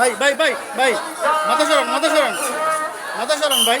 ভাই ভাই ভাই ভাই মাথা সরান মাথা সরান মাথা সরান ভাই।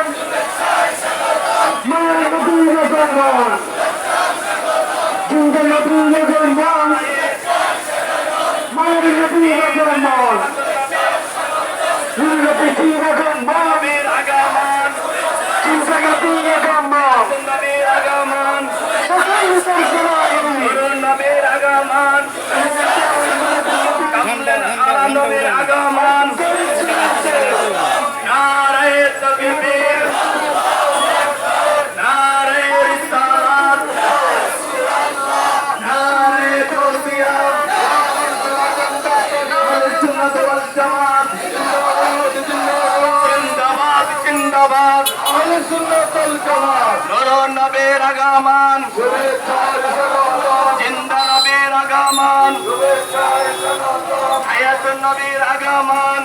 নবীর আগমন। নারায়ে তাকবীর নারায়ে রিসালাত নারায়ে তাওসিয়া আহলে সুন্নাত ওয়াল জামাত। জিন্দাবাদ জিন্দাবাদ। আহলে সুন্নাত আগমন নবীর আগমন।